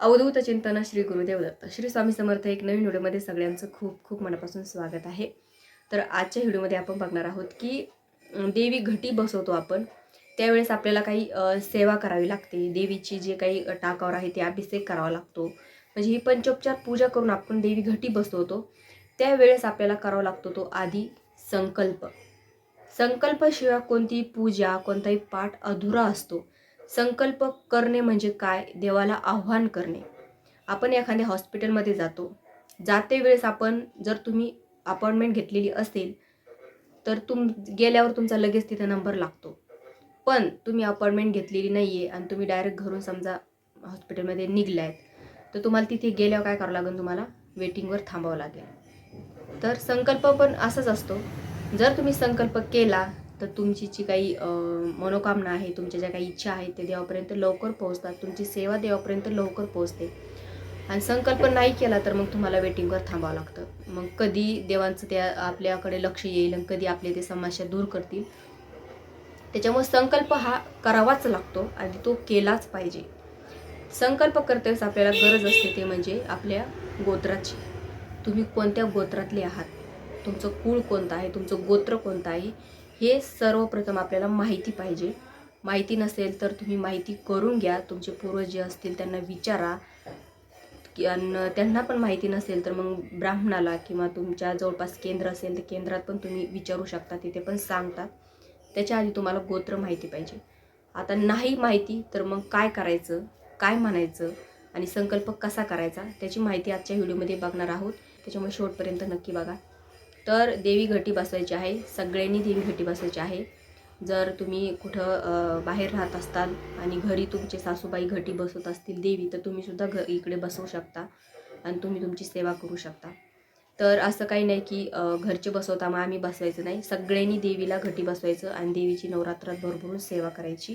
अवधूत चिंतन श्री गुरुदेवदत्त. श्री स्वामी समर्थ एक नवीन व्हिडिओमध्ये सगळ्यांचं खूप खूप मनापासून स्वागत आहे. तर आजच्या व्हिडिओमध्ये आपण बघणार आहोत की देवी घटी बसवतो आपण त्यावेळेस आपल्याला काही सेवा करावी लागते. देवीची जे काही टाकावर आहे ते अभिषेक करावा लागतो. म्हणजे ही पंचोपचार पूजा करून आपण देवी घटी बसवतो. त्यावेळेस आपल्याला करावा लागतो तो आधी संकल्प. संकल्पशिवाय कोणतीही पूजा कोणताही पाठ अधुरा असतो. संकल्प करणे म्हणजे काय? देवाला आव्हान करणे. आपण एखाद्या हॉस्पिटलमध्ये जातो. जाते वेळेस आपण जर तुम्ही अपॉइंटमेंट घेतलेली असेल तर तुम गेल्यावर तुमचा लगेच तिथे नंबर लागतो. पण तुम्ही अपॉइंटमेंट घेतलेली नाही आहे आणि तुम्ही डायरेक्ट घरून समजा हॉस्पिटलमध्ये निघला आहेत तर तुम्हाला तिथे गेल्यावर काय करावं लागेल तुम्हाला? वेटिंगवर थांबावं लागेल. तर संकल्प पण असाच असतो. जर तुम्ही संकल्प केला तर तुमची जी काही मनोकामना आहे तुमच्या ज्या काही इच्छा आहेत ते देवापर्यंत लवकर पोहोचतात. तुमची सेवा देवापर्यंत लवकर पोहोचते. आणि संकल्प नाही केला तर मग तुम्हाला वेटिंगवर थांबावं लागतं. मग कधी देवांचं त्या आपल्याकडे लक्ष येईल आणि कधी आपले ते समस्या दूर करतील. त्याच्यामुळे संकल्प हा करावाच लागतो आणि तो केलाच पाहिजे. संकल्प करतेच आपल्याला गरज असते ते म्हणजे आपल्या गोत्राची. तुम्ही कोणत्या गोत्रातले आहात? तुमचं कुळ कोणतं आहे? तुमचं गोत्र कोणतं आहे? हे सर्वप्रथम आपल्याला माहिती पाहिजे. माहिती नसेल तर तुम्ही माहिती करून घ्या. तुमचे पूर्वज जे असतील त्यांना विचारा. की त्यांना पण माहिती नसेल तर मग ब्राह्मणाला किंवा तुमच्या जवळपास केंद्र असेल तर केंद्रात पण तुम्ही विचारू शकता. तिथे पण सांगतात त्याच्या आधी तुम्हाला गोत्र माहिती पाहिजे. आता नाही माहिती तर मग काय करायचं? काय म्हणायचं? आणि संकल्प कसा करायचा? त्याची माहिती आजच्या व्हिडिओमध्ये बघणार आहोत. त्याच्यामुळे शेवटपर्यंत नक्की बघा. तर देवी घटी बसवायची आहे सगळ्यांनी देवी घटी बसवायची आहे. जर तुम्ही कुठं बाहेर राहत असताल आणि घरी तुमचे सासूबाई घटी बसवत असतील देवी तर तुम्हीसुद्धा घ इकडे बसवू शकता आणि तुम्ही तुमची सेवा करू शकता. तर असं काही नाही की घरचे बसवता मग आम्ही बसवायचं नाही. सगळ्यांनी देवीला घटी बसवायचं आणि देवीची नवरात्रात भरभरून सेवा करायची.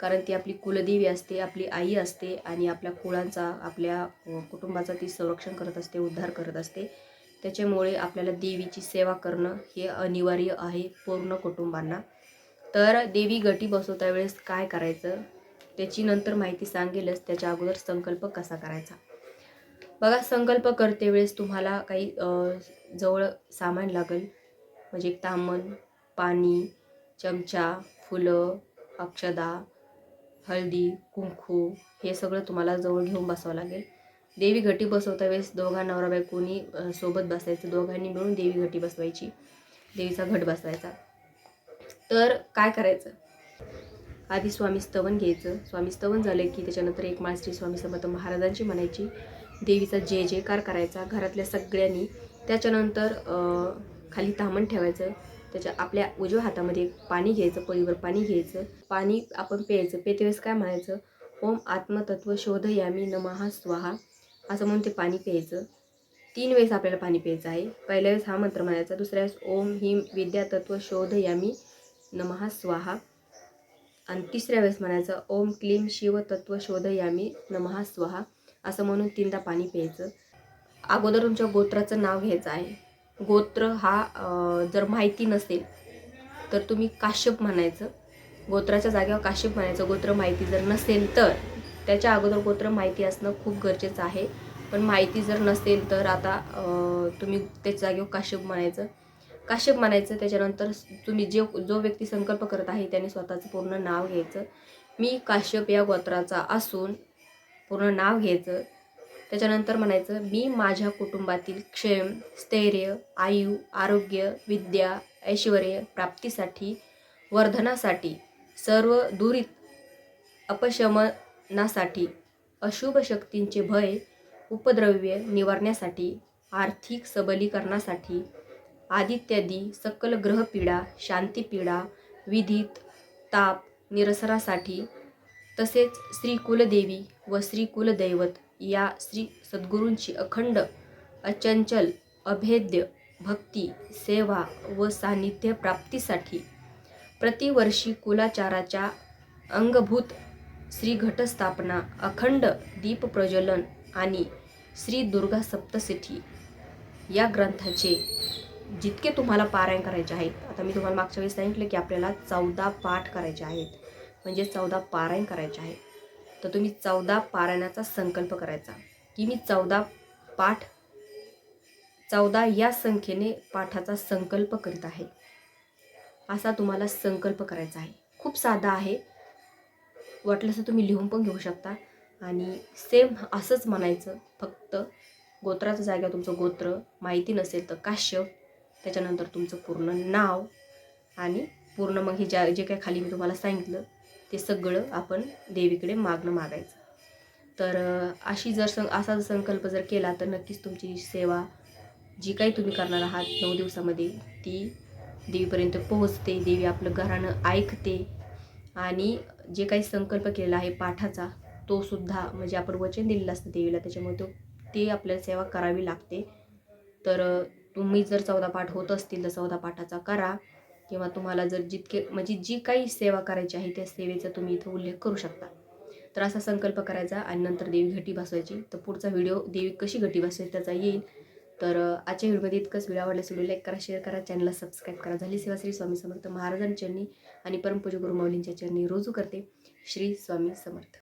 कारण ती आपली कुलदेवी असते आपली आई असते आणि आपल्या कुळांचा आपल्या कुटुंबाचा ती संरक्षण करत असते उद्धार करत असते. त्याच्यामुळे आपल्याला देवीची सेवा करणं हे अनिवार्य आहे पूर्ण कुटुंबांना. तर देवी गटी बसवता वेळेस काय करायचं? त्याची नंतर माहिती सांगेलच. त्याच्या अगोदर संकल्प कसा करायचा? बघा संकल्प करते वेळेस तुम्हाला काही जवळ सामान लागेल. म्हणजे तामण पाणी चमचा फुलं अक्षदा हळदी कुंकू हे सगळं तुम्हाला जवळ घेऊन बसावं लागेल. देवी घटी बसवता वेळेस दोघा नवरा बायकोनी सोबत बसायचं. दोघांनी मिळून देवी घटी बसवायची. देवीचा घट बसवायचा. तर काय करायचं? आधी स्वामी स्तवन घ्यायचं. स्वामी स्तवन झालं की त्याच्यानंतर एक माळ श्री स्वामी समर्थ महाराजांची म्हणायची. देवीचा जय जयकार करायचा. घरातल्या सगळ्यांनी त्याच्यानंतर खाली तामण ठेवायचं. त्याच्या आपल्या उजव्या हातामध्ये पाणी घ्यायचं पळीवर पाणी घ्यायचं. पाणी आपण प्यायचं. पेते वेळेस काय म्हणायचं? ओम आत्मतत्व शोध यामी नमहा स्वाहा. असं म्हणून ते पाणी प्यायचं. तीन वेळेस आपल्याला पाणी प्यायचं आहे. पहिल्या वेळेस हा मंत्र म्हणायचा दुसऱ्या वेळेस ओम हिम विद्यातत्व शोध यामी नमहा स्वाहा. आणि तिसऱ्या वेळेस म्हणायचं ओम क्लीम शिव तत्व शोध यामी नमहा स्वाहा. असं म्हणून तीनदा पाणी प्यायचं. अगोदर तुमच्या गोत्राचं नाव घ्यायचं आहे. गोत्र हा जर माहिती नसेल तर तुम्ही काश्यप म्हणायचं. गोत्राच्या जागेवर काश्यप म्हणायचं. गोत्र माहिती जर नसेल तर. त्याच्या अगोदर गोत्र माहिती असणं खूप गरजेचं आहे. पण माहिती जर नसेल तर आता तुम्ही त्याच्या जागेवर काश्यप म्हणायचं. काश्यप म्हणायचं त्याच्यानंतर तुम्ही जे जो व्यक्ती संकल्प करत आहे त्याने स्वतःचं पूर्ण नाव घ्यायचं. मी काश्यप या गोत्राचा असून पूर्ण नाव घ्यायचं. त्याच्यानंतर म्हणायचं मी माझ्या कुटुंबातील क्षेम स्थैर्य आयु आरोग्य विद्या ऐश्वर प्राप्तीसाठी वर्धनासाठी सर्व दुरित नासाठी अशुभ शक्तींचे भय उपद्रव्य निवारण्यासाठी आर्थिक सबलीकरणासाठी आदित्यादी सकल ग्रहपीडा शांतीपीडा विधित ताप निरसरासाठी तसेच श्री कुलदेवी व श्री कुलदैवत या श्री सद्गुरूंची अखंड अचंचल अभेद्य भक्ती सेवा व सान्निध्य प्राप्तीसाठी प्रतिवर्षी कुलाचाराच्या अंगभूत श्री घटस्थापना अखंड दीप प्रज्वलन आणि श्री दुर्गा सप्तसिठी या ग्रंथाचे जितके तुम्हाला पारायण करायचे आहेत आता मी तुम्हाला मागच्या वेळेस सांगितलं की आपल्याला चौदा पाठ करायचे आहेत म्हणजे चौदा पारायण करायचे आहेत. तर तुम्ही चौदा पारायणाचा संकल्प करायचा की मी चौदा पाठ चौदा या संख्येने पाठाचा संकल्प करीत आहे. असा तुम्हाला संकल्प करायचा आहे. खूप साधा आहे. वाटलं तर तुम्ही लिहून पण घेऊ शकता. आणि सेम असंच म्हणायचं फक्त गोत्राच्या जागा तुमचं गोत्र माहिती नसेल तर काश्य त्याच्यानंतर तुमचं पूर्ण नाव आणि पूर्ण मग हे ज्या जे काही खाली मी तुम्हाला सांगितलं ते सगळं आपण देवीकडे मागणं मागायचं. तर अशी जर सं असा जर संकल्प जर केला तर नक्कीच तुमची सेवा जी काही तुम्ही करणार आहात नऊ दिवसामध्ये ती देवीपर्यंत पोहोचते. देवी आपलं घरानं ऐकते. आणि जे काही संकल्प केलेला आहे पाठाचा तो सुद्धा म्हणजे आपण वचन दिलेलं असतं देवीला. त्याच्यामुळे तो ते आपल्याला सेवा करावी लागते. तर तुम्ही जर चौदा पाठ होत असतील तर चौदा पाठाचा करा. किंवा तुम्हाला जर जितके म्हणजे जी काही सेवा करायची आहे त्या सेवेचा तुम्ही इथं उल्लेख करू शकता. तर असा संकल्प करायचा आणि नंतर देवी घटी बसवायची. तर पुढचा व्हिडिओ देवी कशी घटी बसवायची त्याचा येईल. तर आजच्या व्हिडिओमध्ये इतकंच. व्हिडिओ आवडल्यास व्हिडिओ लाईक करा शेअर करा चॅनलला सबस्क्राईब करा. झाली सेवा श्री स्वामी समर्थ महाराजांच्या चरणी आणि परमपूज गुरु माऊलींच्या चरणी रोजू करते. श्री स्वामी समर्थ.